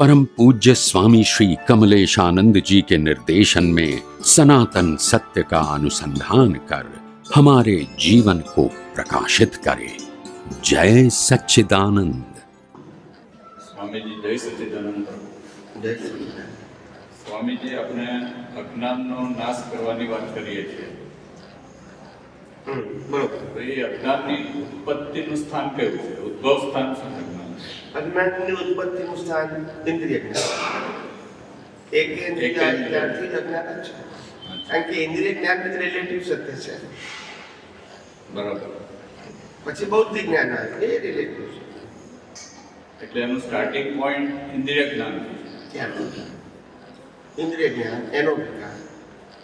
परम पूज्य स्वामी श्री कमलेशानंद जी के निर्देशन में सनातन सत्य का अनुसंधान कर हमारे जीवन को प्रकाशित करे जय सच्चिदानंद સ્વામીજી જય સચિદાનંદ જય શ્રી સ્વામીજી આપણે અજ્ઞાનનો નાશ કરવાની વાત કરીએ છીએ હમ બરોબર તો એ અજ્ઞાનની ઉત્પત્તિનું સ્થાન કયું છે ઉદ્ભવ સ્થાન શું છે અજ્ઞાન અજ્ઞાનની ઉત્પત્તિનું સ્થાન ઇન્દ્રિય જ્ઞાન એક ઇન્દ્રિય એકેન્દ્રિય. જ અજ્ઞાન જ છે. કારણ કે ઇન્દ્રિય જ્ઞાન જ રિલેટિવ સત્ય છે. બરાબર. પછી બૌદ્ધિક જ્ઞાન આવે એ રિલેટિવ છે. એટલે એનું સ્ટાર્ટિંગ પોઈન્ટ ઇન્દ્રિય જ્ઞાન. ઇન્દ્રિય જ્ઞાન એનો વિકાસ.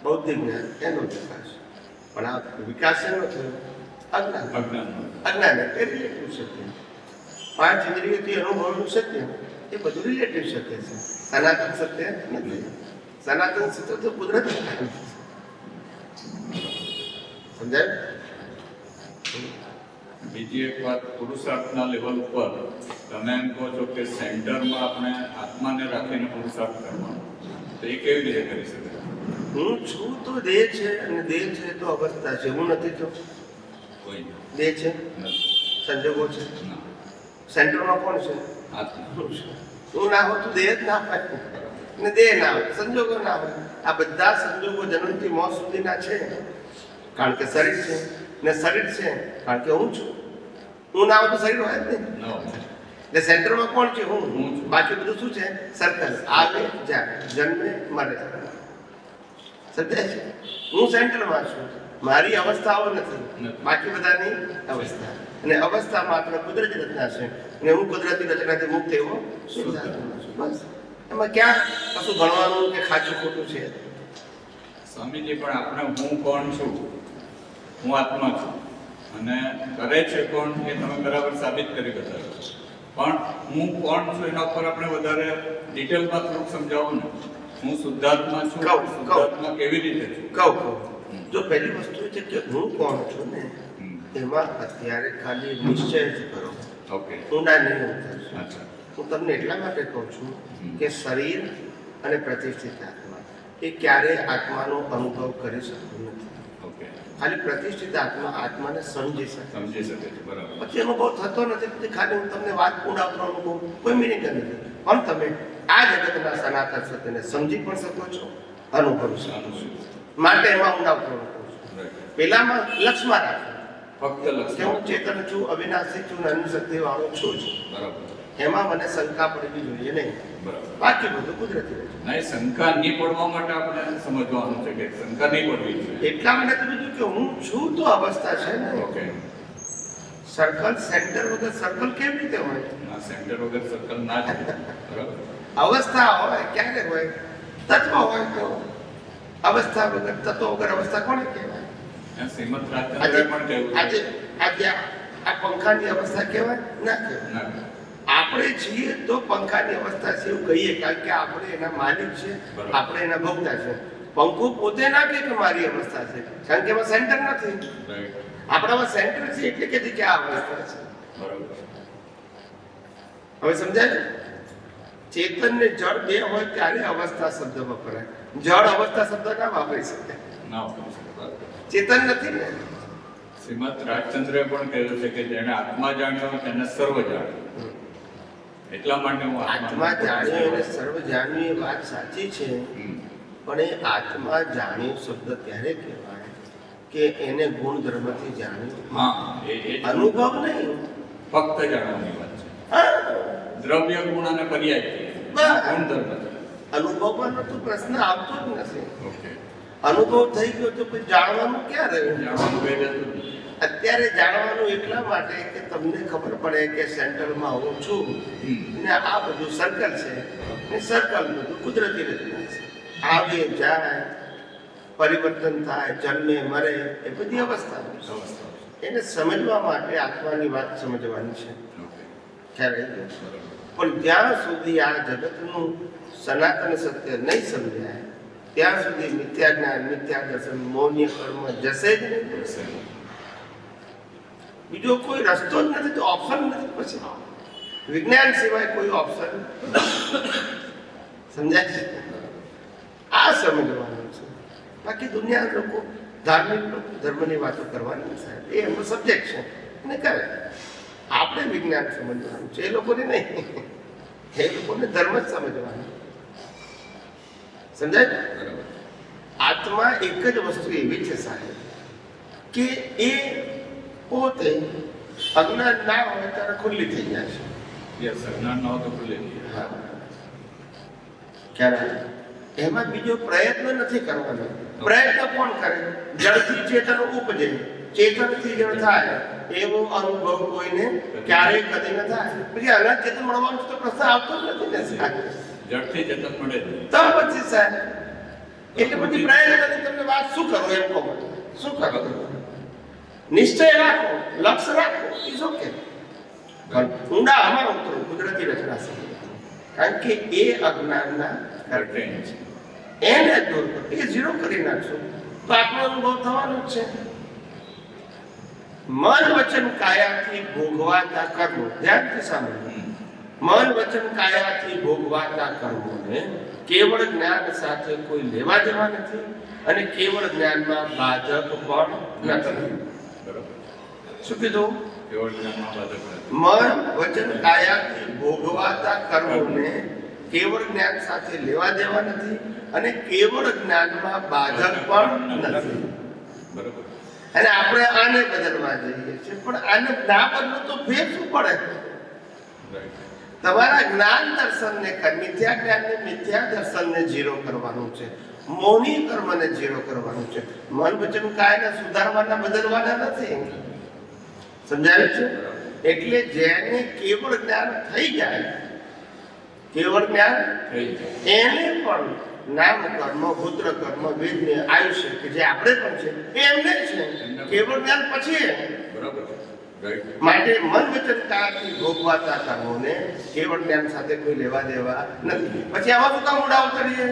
બૌદ્ધિક જ્ઞાન એનો વિકાસ. પણ આ વિકાસ એનો થયો અજ્ઞાન. અજ્ઞાન અજ્ઞાન એ રિલેટિવ સત્ય. પાંચ ઇન્દ્રિયોથી અનુભવનું સત્ય એ બધું રિલેટિવ સત્ય છે સનાતન સત્ય નથી સનાતન સત્ય તો કુદરતી જ્ઞાન છે. સમજાય બીજી એક વાત પુરુષાર્થના લેવલ ઉપર તમે એમ કહો છો કે સેન્ટરમાં આપણે આત્માને રાખીને પુરુષાર્થ કરવાનો. તો એ કેવી રીતે કરી શકાય હું છું તો દેહ છે અને દેહ છે તો અવસ્થા છે હું નથી તો? કોઈ દેહ છે? નથી. સંજોગો છે? ના. સેન્ટરમાં કોણ છે? હું ના હોય તો દેહ જ ના હોય. અને દેહ ના હોય સંજોગો ના હોય. આ બધા સંજોગો જન્મથી મોત સુધીના છે. કારણ કે શરીર છે. ને શરીર છે. કારણ કે હું છું. હું ના હોય તો શરીર હોય જ નહીં. ન એટલે સેન્ટરમાં કોણ છે? હું. હું બાકી બધું શું છે? સર્કલ. આવે જાય જન્મે મરે. સત્ય છે? હું સેન્ટરમાં છું. મારી અવસ્થાઓ નથી. બાકી બધાની અવસ્થા. અને અવસ્થા માત્ર કુદરતી રચના છે. અને હું કુદરતી રચનાથી મુક્ત એવો બસ. એમાં ક્યાં કશું ભણવાનું કે ખાચું ખોટું છે? સ્વામીજી પણ આપણે હું કોણ છું? હું આત્મા છું. અને કરે છે કોણ એ તમે બરાબર સાબિત કરી બતાવ્યો પણ હું કોણ છું એના ઉપર આપણે વધારે ડિટેલમાં થોડુંક સમજાવો ને. હું શુદ્ધાત્મા છું. શુદ્ધાત્મા કેવી રીતે છું? કહું કહું. જો પહેલી વસ્તુ છે કે હું કોણ છું ને. એમાં અત્યારે ખાલી નિશ્ચય જ કરો. ઓકે. ઊંડા નહીં ઉતરશો. હું તમને એટલા માટે કહું છું કે શરીર અને પ્રતિષ્ઠિત આત્મા એ ક્યારેય આત્માનો અનુભવ કરી શકતું નથી. ખાલી પ્રતિષ્ઠિત આત્મા આત્માને સમજી શકે સમજી શકે છે બરાબર. પછી અનુભવ થતો નથી ખાલી હું તમને વાત પૂર્ણ અનુભવ કોઈ મિનિંગ નથી. પણ તમે આ જગતના સનાતન સત્યને સમજી પણ શકો છો અનુભવી શકો છો. માટે એમાં ઊંડા ઉતરવાનું પેલામાં લક્ષમાં રાખો. ફક્ત કે હું ચેતન છું અવિનાશી છું અને અનુશક્તિ વાળો છું જ. બરાબર. એમાં મને શંકા પડવી જોઈએ નહીં. બરાબર. બાકી બધું કુદરતી રહે નહીં શંકા નહીં પડવા માટે આપણે સમજવાનું છે કે શંકા નહીં પડવી જોઈએ. એટલા માટે તમે કીધું કે હું છું તો અવસ્થા છે ને. ઓકે. સર્કલ સેન્ટર વગર સર્કલ કેવી રીતે હોય? ના સેન્ટર વગર સર્કલ ના જ બરાબર. અવસ્થા હોય ક્યારે હોય? તત્વ હોય તો. અવસ્થા વગર તત્વ વગર અવસ્થા કોને કહેવાય? શ્રીમદ રાજચંદ્રએ પણ આજે આજે આ આ પંખાની અવસ્થા કહેવાય? ના કહેવાય. આપણે છીએ તો પંખાની અવસ્થા છે એવું કહીએ કારણ કે આપણે એના માલિક છે આપણે એના ભોગતા છે. પંખો પોતે ના કે મારી અવસ્થા છે કારણ કે એમાં સેન્ટર નથી. આપણામાં સેન્ટર છે એટલે કે કે આ અવસ્થા છે. હવે સમજાય ચેતન ને જળ બે હોય ત્યારે અવસ્થા શબ્દ વપરાય. જળ અવસ્થા શબ્દ ના વાપરી શકે ના. ચેતન નથી ને? શ્રીમદ રાજચંદ્રએ પણ કહ્યું છે કે જેણે આત્મા જાણ્યો તેને સર્વ જાણ્યો. એટલા માટે હું આત્મા જાણ્યો અને સર્વ જાણ્યું એ વાત સાચી છે. પણ એ આત્મા જાણ્યું શબ્દ ત્યારે કહેવાય કે એને ગુણ ધર્મથી જાણ્યું? હા અનુભવ નહીં. ફક્ત જાણવાની વાત છે. દ્રવ્ય ગુણ અને પર્યાય. ગુણધર્મ. અનુભવવાનો તો પ્રશ્ન આવતો જ નથી. ઓકે. અનુભવ થઈ ગયો તો પછી જાણવાનું ક્યાં રહ્યું. અત્યારે જાણવાનું એટલા માટે કે તમને ખબર પડે કે સેન્ટરમાં હું છું ને આ બધું સર્કલ છે. ને સર્કલ બધું કુદરતી રચના છે. આવે જાય, પરિવર્તન થાય, જન્મે, મરે, એ બધી અવસ્થા એને સમજવા માટે આત્માની વાત સમજવાની છે. ખ્યાલ પણ જ્યાં સુધી આ જગતનું સનાતન સત્ય નહીં સમજાય ત્યાં સુધી મિથ્યા જ્ઞાન મિથ્યા દર્શન મૌન્ય કર્મ જશે જ નહીં બીજો કોઈ રસ્તો જ નથી તો ઓપ્શન નથી પછી વિજ્ઞાન સિવાય કોઈ ઓપ્શન સમજાય છે આ સમજવાનું છે બાકી દુનિયા લોકો ધાર્મિક લોકો ધર્મની વાતો કરવાની છે સાહેબ એ એમનો સબ્જેક્ટ છે અને કરે આપણે વિજ્ઞાન સમજવાનું છે એ લોકોને નહીં એ લોકોને ધર્મ જ સમજવાનો સમજાય ને? બરોબર આત્મા એક જ વસ્તુ એવી છે સાહેબ કે એ પોતે અજ્ઞાન ના હોય ત્યારે ખુલ્લી થઈ જાય છે યસ અજ્ઞાન ન હોય તો ખુલ્લે નહીં. હા. ખ્યાલ આવે? એમાં બીજો પ્રયત્ન નથી કરવાનો પ્રયત્ન કોણ કરે જળથી ચેતન ઉપજે ચેતનથી જળ થાય એવો અનુભવ કોઈને ક્યારેય કદી ન થાય પછી અનંત ચેતન મળવાનો તો પ્રશ્ન આવતો જ નથી ને સાહેબ જડથી ચેતન મળે તો પછી સાહેબ એટલે બધી પ્રયત્ન તમને વાત શું કરો એમ કહો. શું કરો? નિશ્ચય રાખો લક્ષ્ય રાખો ઇઝ ઓકે. ઊંડા આમાં ઉતરો કુદરતી રચના છે. કારણ કે એ અજ્ઞાનના Curtain છે. એને દૂર કરો. એ ઝીરો કરી નાખશો. તો આપણો અનુભવ થવાનો જ છે. મન વચન કાયાથી ભોગવાતા કરવું ધ્યાનથી સાંભળો. હમ. મન વચન કાયાથી ભોગવાતા કર્મોને કેવળ જ્ઞાન સાથે કોઈ લેવા દેવા નથી અને કેવળ જ્ઞાનમાં બાધક પણ નથી. બરોબર. શું કીધું. મન વચન કાયાથી ભોગવાતા કર્મોને કેવળ જ્ઞાન સાથે લેવા દેવા નથી અને કેવળ જ્ઞાનમાં બાધક પણ નથી. બરોબર. અને આપણે આને બદલવા જઈએ છીએ. પણ આને ના બદલો તો ફેર શું પડે? રાઈટ તમારા જ્ઞાન દર્શનને મિથ્યા જ્ઞાનને મિથ્યા દર્શનને જીરો કરવાનું છે. મૌની કર્મને જીરો કરવાનું છે. મન વચન કાયને સુધારવાના બદલવાના નથી. સમજાયું છે? એટલે જેને કેવળ જ્ઞાન થઈ જાય કેવળ જ્ઞાન થઈ જાય. એને પણ નામ કર્મ પુત્ર કર્મ વેદને આયુષ્ય કે જે આપણે પણ છે એ એમને જ છે કેવળ જ્ઞાન પછી. બરોબર. માટે મન વચન ભોગવાતા કર્મોને કેવળ જ્ઞાન સાથે કોઈ લેવા દેવા નથી. પછી આમાં શું કામ ઉડા ઉતરીએ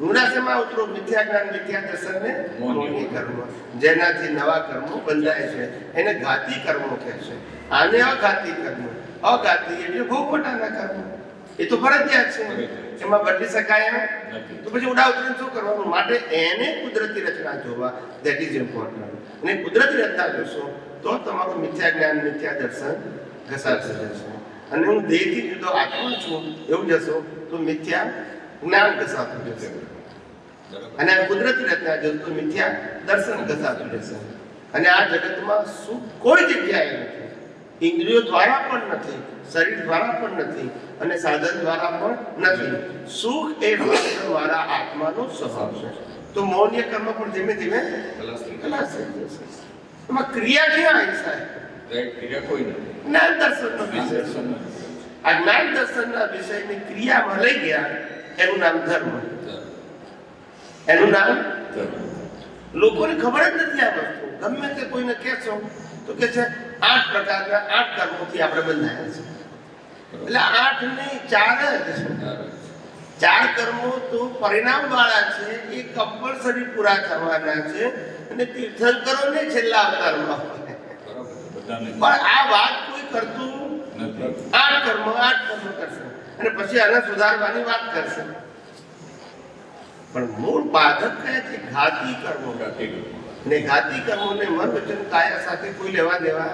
બરોબર ઉતરો મિથ્યા જ્ઞાન મિથ્યા દર્શનને મૌની. મૌની કર્મ. જેનાથી નવા કર્મો બંધાય છે. એને ઘાતી કર્મો કહે છે. આને અઘાતી કર્મ. અઘાતી એટલે ભોગવટાના કર્મ. એ તો ફરજિયાત છે. એમાં બદલી શકાય એમ? તો પછી ઉડા ઉતરીને શું કરવાનું? માટે એને કુદરતી રચના જોવા. ધેટ ઇઝ ઇમ્પોર્ટન્ટ અને કુદરતી રચના જોશો તો તમારું મિથ્યા જ્ઞાન મિથ્યા દર્શન ઘસાશે જશે. અને હું દેહથી જુદો આત્મા છું એવું જશો તો મિથ્યા જ્ઞાન ઘસાતું જશે. અને આ કુદરતી રચના જોશો તો મિથ્યા દર્શન ઘસાતું જશે. અને આ જગતમાં શું કોઈ જગ્યાએ નથી. ઇન્દ્રિયો દ્વારા પણ નથી શરીર દ્વારા પણ નથી અને સાધન દ્વારા પણ નથી. સુખ એ દ્વારા આત્માનો સ્વભાવ છે. તો મૌન્ય કર્મ પણ ધીમે ધીમે ખલાસ થઈ જશે. એમાં ક્રિયા ક્યાં આવી સાહેબ? ક્રિયા કોઈ નથી. જ્ઞાન દર્શનનો વિષય. આ જ્ઞાન દર્શનના વિષયની ક્રિયામાં લઈ ગયા એનું નામ ધર્મ. એનું નામ. લોકોને ખબર જ નથી આ વસ્તુ. ગમે તે કોઈને કહેશો તો કે છે આઠ પ્રકારના આઠ કર્મોથી આપણે બંધાયા છે એટલે આઠ નહીં ચાર જ. ચાર કર્મો તો પરિણામ વાળા છે એ કમ્પલસરી પૂરા કરવાના છે અને તીર્થંકરોને છેલ્લા અવતારમાં. પણ આ વાત કોઈ કરતું નથી. આઠ કર્મ આઠ કર્મ કરશે. અને પછી આને સુધારવાની વાત કરશે. પણ મૂળ બાધક કયા છે ઘાતી કર્મો. કર્મ. ને ઘાતી કર્મોને મન વચન કાયા સાથે કોઈ લેવા દેવા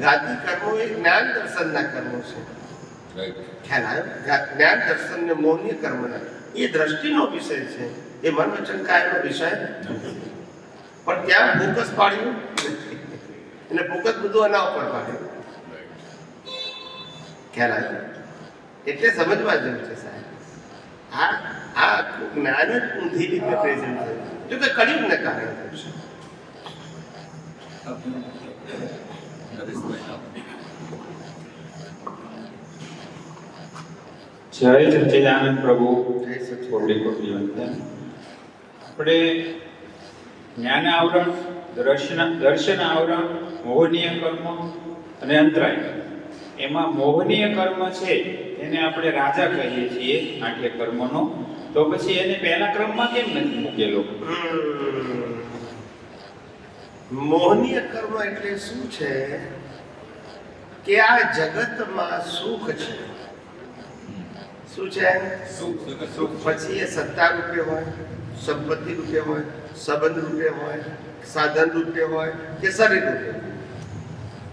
ઘાતી કર્મો એ જ્ઞાન દર્શનના કર્મો છે. ખ્યાલ આવ્યો? જ્ઞાન દર્શન ને મૌન્ય કર્મના એ દ્રષ્ટિનો વિષય છે. એ મન વચન કાયાનો વિષય પણ ત્યાં ફોકસ પાડ્યું. એટલે ફોકસ બધું એના ઉપર પાડ્યું. ખ્યાલ આવ્યો? એટલે સમજવા જેવું છે સાહેબ. આ આ જ્ઞાન જ ઊંધી રીતે પ્રેઝન્ટ થયું. જો કે કળિયુગને કારણે થયું છે. જય સચ્ચિદાનંદ પ્રભુ. આપણે જ્ઞાન આવરણ દર્શન દર્શન આવરણ મોહનીય કર્મ અને અંતરાય. એમાં મોહનીય કર્મ છે એને આપણે રાજા કહીએ છીએ આઠે કર્મનો. તો પછી એને પહેલા ક્રમમાં કેમ નથી મૂકેલો? મોહનીય કર્મ એટલે શું છે? કે આ જગતમાં સુખ છે. શું છે? પછી એ સત્તા રૂપે હોય સંપત્તિ રૂપે હોય સંબંધ રૂપે હોય સાધન રૂપે હોય કે શરીર રૂપે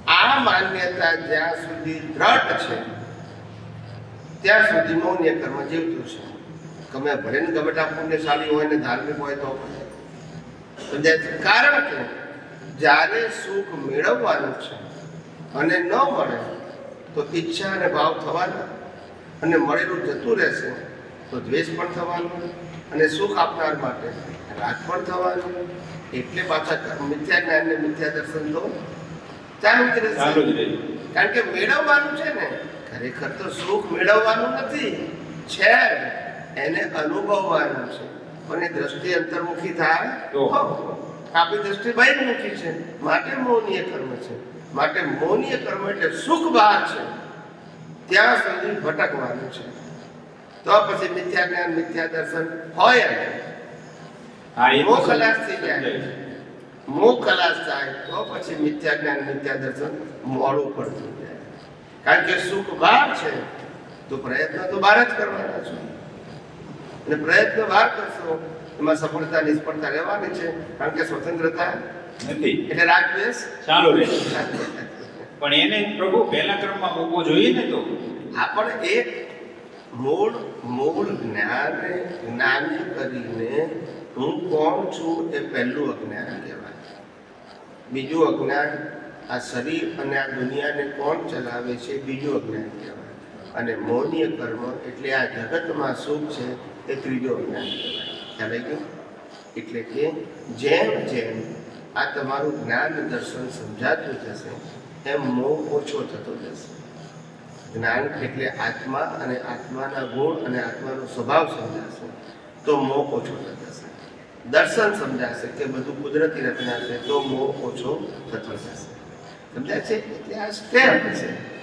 આ માન્યતા જ્યાં સુધી દ્રઢ છે ત્યાં સુધી મૌન્ય કર્મ જીવતું છે. ગમે ભલે ને ગમે પુણ્યશાળી હોય ને ધાર્મિક હોય તો સમજાય કારણ કે જ્યારે સુખ મેળવવાનું છે અને ન મળે તો ઈચ્છા અને ભાવ થવાના. અને મળેલું જતું રહેશે તો દ્વેષ પણ થવાનો અને સુખ આપનાર માટે રાગ પણ થવાનું એટલે પાછા મિથ્યા જ્ઞાન ને મિથ્યા દર્શન તો ચાલુ જ રહેશે. રહે. કારણ કે મેળવવાનું છે ને ખરેખર તો સુખ મેળવવાનું નથી. છે એને અનુભવવાનું છે. પણ એ દ્રષ્ટિ અંતર્મુખી થાય આપણી દ્રષ્ટિ બહિર્મુખી છે. માટે મૌનીય કર્મ છે. માટે મૌનીય કર્મ એટલે સુખ બહાર છે. ત્યાં સુધી ભટકવાનું છે. તો પછી મિથ્યા જ્ઞાન મિથ્યા દર્શન હોય અને મોહ ખલાસ થઈ જાય. મોહ ખલાસ થાય તો પછી મિથ્યા જ્ઞાન મિથ્યા દર્શન મોડું પડતું જાય. કારણ કે સુખ બહાર છે. તો પ્રયત્ન તો બહાર જ કરવાના છો. અને પ્રયત્ન બહાર કરશો એમાં સફળતા નિષ્ફળતા રહેવાની છે. કારણ કે સ્વતંત્રતા નથી. એટલે રાગદ્વેષ ચાલુ રહે. પણ એને પ્રભુ પહેલા ક્રમમાં મૂકવો જોઈએ ને તો. આ પણ એક મૂળ મૂળ જ્ઞાન જ્ઞાન કરીને હું કોણ છું એ પહેલું અજ્ઞાન કહેવાય. બીજું અજ્ઞાન આ શરીર અને આ દુનિયાને કોણ ચલાવે છે બીજું અજ્ઞાન કહેવાય. અને મૌનીય કર્મ એટલે આ જગતમાં સુખ છે એ ત્રીજો અજ્ઞાન કહેવાય. ખ્યાલ આવી એટલે કે જેમ જેમ આ તમારું જ્ઞાન દર્શન સમજાતું જશે એમ મોહ ઓછો થતો જશે જ્ઞાન એટલે આત્મા અને આત્માના ગુણ અને આત્માનો સ્વભાવ સમજાશે તો મોહ ઓછો થશે દર્શન સમજાશે કે બધું કુદરતી રચના છે તો મોહ ઓછો થતો જશે. સમજાય છે? એટલે આ સ્ટેપ છે.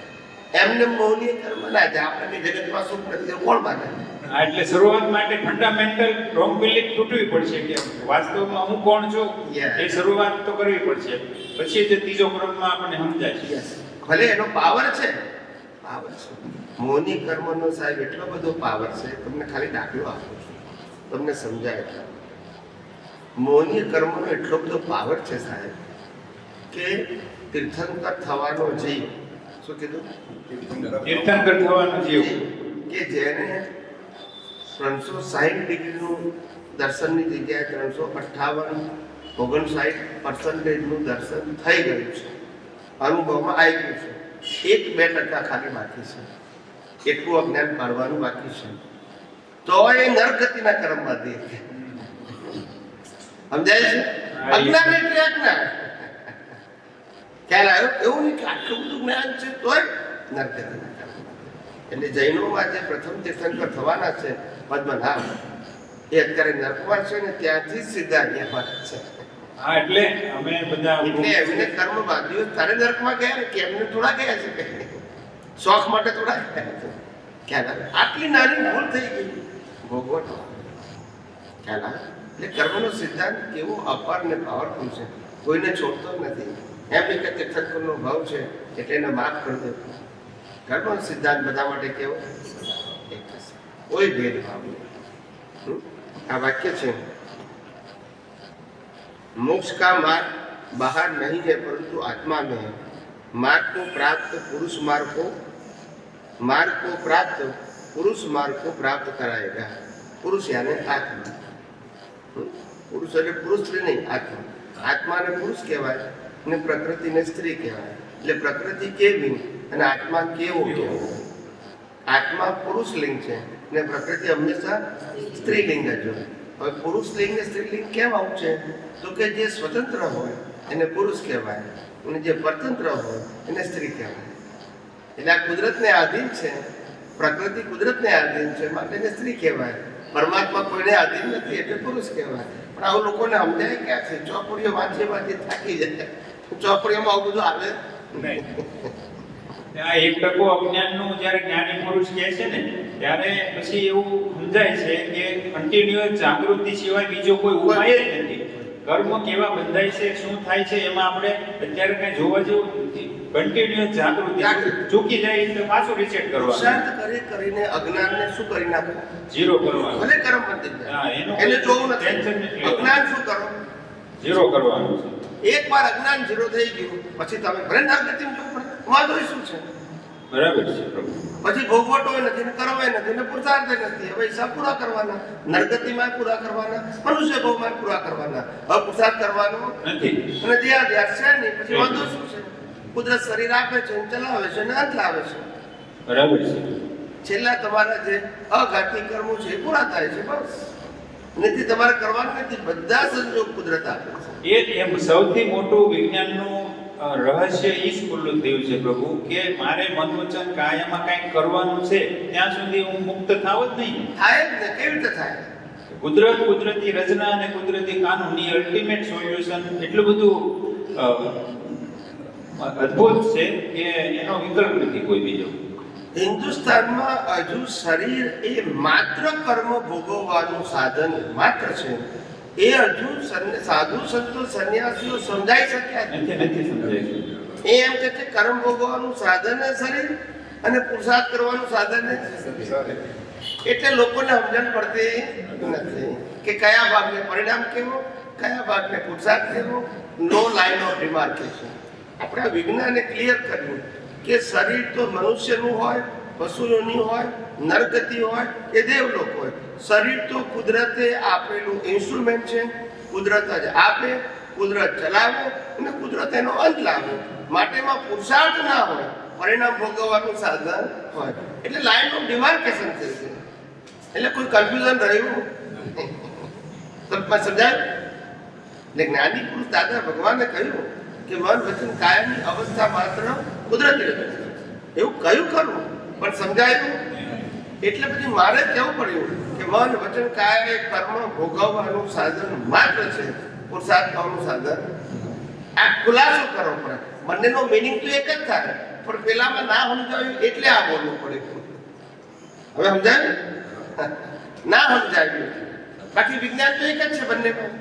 એમને મોહની કર્મ ના જાય આપણને જગતમાં સુખ નથી. કોણ માને? આ એટલે શરૂઆત માટે ફંડામેન્ટલ રોંગ બિલીફ તૂટવી પડશે કે વાસ્તવમાં હું કોણ છું. એ શરૂઆત તો કરવી પડશે. પછી જે ત્રીજો ક્રમમાં આપણને સમજાય છે. ભલે એનો પાવર છે. પાવર છે. મોની કર્મનો સાહેબ એટલો બધો પાવર છે તમને ખાલી દાખલો આપું છું. તમને સમજાય મોહની કર્મનો એટલો બધો પાવર છે સાહેબ કે તીર્થંકર થવાનો જીવ. શું કીધું? તીર્થંકર થવાનું જીવ. કે જેને ત્રણસો સાહીઠ ડિગ્રીનું દર્શનની જગ્યાએ ત્રણસો અઠ્ઠાવન ઓગણસાઠ પર્સન્ટેજનું દર્શન થઈ ગયું છે. અનુભવમાં આવી ગયું છે. એક બે ટકા ખાલી બાકી છે. એટલું અજ્ઞાન કાઢવાનું બાકી છે. તો એ નરગતિના ક્રમમાં દે. સમજાય છે? અજ્ઞાન એટલે અજ્ઞાન. ખ્યાલ આવ્યો? એવું નહીં કે આટલું બધું જ્ઞાન છે તોય નરગતિના એટલે જૈનોમાં જે પ્રથમ તીર્થંકર થવાના છે પદ્મનાભ એ અત્યારે નરકમાં છે ને ત્યાંથી સીધા અહીંયા મળે છે. હા એટલે અમે બધા એટલે એમને કર્મ બાંધ્યું તારે નરકમાં ગયા ને કે એમને થોડા ગયા છે? શોખ માટે થોડા ગયા છે? ખ્યાલ આટલી નાની ભૂલ થઈ ગઈ. ભોગવટો. ખ્યાલ એટલે કર્મનો સિદ્ધાંત કેવો અપાર ને પાવરફુલ છે. કોઈને છોડતો જ નથી. એમ નહીં કે તીર્થંકરનો ભાવ છે એટલે એને માફ કરી દે કર્મનો સિદ્ધાંત બધા માટે કેવો. કોઈ ભેદભાવ નહીં હમ? આ વાક્ય છે मोक्ष का मार्ग बाहर नहीं है परंतु आत्मा में है मार्ग को प्राप्त पुरुष मार्ग को मार्ग को प्राप्त पुरुष मार्ग को प्राप्त कराएगा पुरुष यानी आत्मा हम्म? પુરુષ એટલે પુરુષ સ્ત્રી નહીં આત્મા આત્માને પુરુષ કહેવાય અને પ્રકૃતિને સ્ત્રી કહેવાય એટલે પ્રકૃતિ કેવી અને આત્મા કેવો કેવો આત્મા પુરુષ લિંગ છે ને પ્રકૃતિ હંમેશા સ્ત્રીલિંગ જ હોય હવે પુરુષ લિંગ ને સ્ત્રીલિંગ કેમ આવું છે? તો કે જે સ્વતંત્ર હોય, એને પુરુષ કહેવાય. અને જે પરતંત્ર હોય, એને સ્ત્રી કહેવાય. એટલે આ કુદરતને આધીન છે, પ્રકૃતિ કુદરતને આધીન છે, માટે એને સ્ત્રી કહેવાય. પરમાત્મા કોઈને આધીન નથી, એટલે પુરુષ કહેવાય. પણ આવું લોકોને સમજાય ક્યાં છે? ચોપડીઓ વાંચી વાંચી થાકી જાય. ચોપડીઓમાં આવું બધું આવે? નહીં. આ એક ટકો અજ્ઞાનનું જ્યારે જ્ઞાની પુરુષ કહે છે ને ત્યારે પછી એવું સમજાય છે કે કન્ટિન્યુઅસ જાગૃતિ સિવાય બીજો કોઈ ઉપાય જ નથી. કર્મ કેવા બંધાય છે શું થાય છે એમાં આપણે અત્યારે કઈ જોવા જેવું નથી. કન્ટિન્યુઅસ જાગૃતિ. ચૂકી જાય એટલે પાછું રિસેટ કરવા શાંત કરી કરીને અજ્ઞાનને શું કરી નાખો? ઝીરો કરવાનું. ભલે કર્મ બંધ હા, એનું એને જોવું ટેન્શન નથી નથી અજ્ઞાન શું કરો? ઝીરો કરવાનું છે. એકવાર અજ્ઞાન જીરો થઈ ગયું પછી તમે ભલે નાગતિમ જવું પડે. વાંધો શું છે? બરાબર છે પ્રભુ. પછી ભોગવટો નથી ને કરવાય નથી ને પુરુષાર્થ નથી. હવે હિસાબ પૂરા કરવાના નરગતિમાં પૂરા કરવાના મનુષ્ય ભોગમાં પૂરા કરવાના. હવે પુરુષાર્થ કરવાનો નથી. અને ધ્યાન ધ્યાન છે નહીં પછી વાંધો શું છે? કુદરત શરીર આપે છે ચલાવે છે ને અંત લાવે છે. બરાબર છે. છેલ્લા તમારા જે અઘાતી કર્મો છે એ પૂરા થાય છે બસ. નથી તમારે કરવાનું નથી. બધા સંજોગ કુદરત આપે છે. એ એમ સૌથી મોટું વિજ્ઞાનનું રહસ્ય એ જ ખુલ્લું થયું છે પ્રભુ કે મારે મન વચન કાયામાં કંઈક કરવાનું છે ત્યાં સુધી હું મુક્ત થાવ જ નહીં. થાય જ ને કેવી રીતે થાય? કુદરત કુદરતી રચના અને કુદરતી કાનૂની અલ્ટિમેટ સોલ્યુશન એટલું બધું અદ્ભુત છે કે એનો વિકલ્પ નથી કોઈ બીજો. હિન્દુસ્તાનમાં હજુ શરીર એ માત્ર કર્મ ભોગવવાનું સાધન માત્ર છે. એ હજુ સાધુ સંતો સંન્યાસીઓ સમજાઈ શક્યા એ એમ કે છે કર્મ ભોગવવાનું સાધન શરીર અને પુરુષાર્થ કરવાનું સાધન એટલે લોકોને સમજણ પડતી નથી કે કયા ભાગને પરિણામ કેવો કયા ભાગને પુરુષાર્થ કેવો નો લાઈન ઓફ ડિમાર્કેશન આપણે આ વિજ્ઞાને ક્લિયર કર્યું કે શરીર તો મનુષ્યનું હોય પશુઓની હોય નરગતિ હોય કે દેવલોક હોય. શરીર તો કુદરતે આપેલું ઇન્સ્ટ્રુમેન્ટ છે. કુદરત જ આપે, કુદરત ચલાવે અને કુદરત એનો અંત લાવે. માટેમાં પુરુષાર્થ ના હોય, પરિણામ ભોગવવાનું સાધન હોય. એટલે લાઈન ઓફ ડિમાર્કેશન છે એટલે કોઈ કન્ફ્યુઝન રહ્યું? સમજાય? એટલે જ્ઞાની પુરુષ દાદા ભગવાને કહ્યું કે મન વચન કાયમની અવસ્થા માત્ર કુદરતી રહે. એવું કયું કરવું પણ સમજાયું? એટલે પછી મારે કહેવું પડ્યું કે મન વચન કાય કર્મ ભોગવવાનું સાધન માત્ર છે, પુરુષાર્થ કરવાનું સાધન. આ ખુલાસો કરવો પડે. બંનેનો મિનિંગ તો એક જ થાય, પણ પેલામાં ના સમજાયું એટલે આ બોલવું પડે. હવે સમજાય? ના સમજાયું બાકી વિજ્ઞાન તો એક જ છે બંનેમાં.